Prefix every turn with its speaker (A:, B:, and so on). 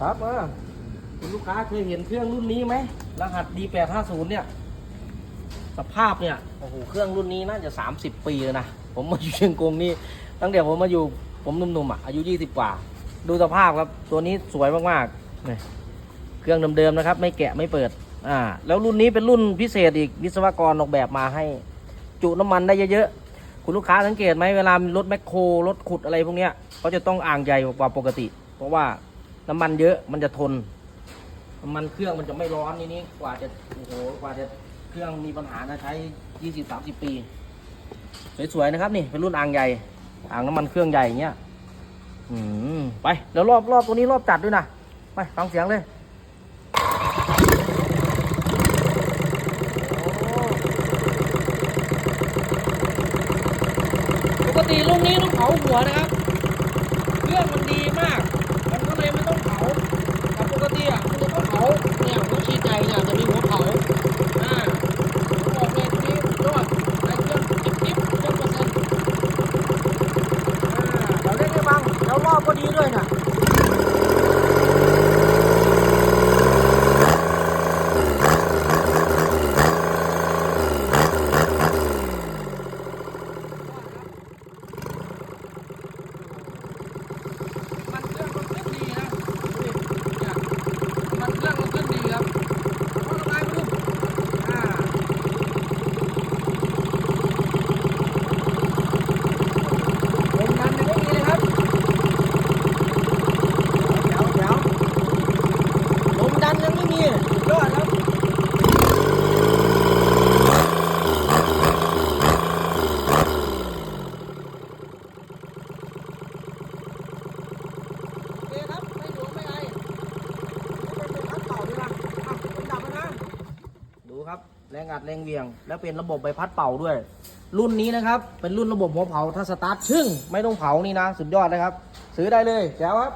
A: ครับเออคุณลูกค้าเคยเห็นเครื่องรุ่นนี้ไหมรหัส D850 เนี่ย สภาพเนี่ยโอ้โหเครื่องรุ่นนี้น่าจะ 30 ปีแล้วนะผมมาอยู่เชียงกงนี่ตั้งแต่ผมมาอยู่ผมหนุ่มๆอะอายุ 20 กว่า ดูสภาพครับตัวนี้สวยมากๆนี่เครื่องเดิมๆนะครับ ไม่แกะไม่เปิดอ่าแล้วรุ่นนี้เป็นรุ่นพิเศษอีกวิศวกรออกแบบมาให้ จุน้ำมันได้เยอะๆคุณลูกค้าสังเกตไหมเวลารถแมคโครรถขุดอะไรพวกเนี้ยเขาจะต้องอ่างใหญ่กว่าปกติ เพราะว่า น้ำมันเยอะมันจะทน น้ำมันเครื่องมันจะไม่ร้อนนี่นี่กว่าจะโอ้โหกว่าจะเครื่องมีปัญหานะใช้ยี่สิบสามสิบปี สวยๆนะครับนี่เป็นรุ่นอ่างใหญ่อ่างน้ำมันเครื่องใหญ่อย่างเงี้ยอืมไปเดี๋ยวรอบรอบตัวนี้รอบจัดด้วยนะไปฟังเสียงเลยปกติรุ่นนี้ต้องเผาหัวนะครับ เครื่องมันดีมาก มันก็เลยไม่ต้องเผา แต่ปกติอะมันจะต้องเผา เนี่ยหัวฉีดใหญ่เนี่ยจะมีหัวเผา อ่าบอกเลยทีนี้ยอดไอเครื่องจิ๊บจิ๊บเครื่องเปอร์เซ็นต์อ่าเดี๋ยวเล่นให้ฟังแล้ว รอบก็ดีด้วยนะมันเครื่องมันขึ้นดีนะดูดิเนี่ยมันเครื่องมันขึ้นดีครับเอาระบายมาดูอ่า ลมดันยังไม่มีเลยครับเดี๋ยวเดี๋ยวลมดันยังไม่มีสุดยอดครับโอเคครับ ไม่หลวมไม่ไอนี่เป็นตัวพัดเป่าด้วยนะอะผมดับแล้วนะ ดู ครับ แรงอัดแรงเหวียง แล้วเป็นระบบใบพัดเป่าด้วย รุ่นนี้นะครับ เป็นรุ่นระบบหัวเผาถ้าสตาร์ทชึ่งไม่ต้องเผานี่นะ สุดยอดนะครับ ซื้อได้เลยแจ๋วครับ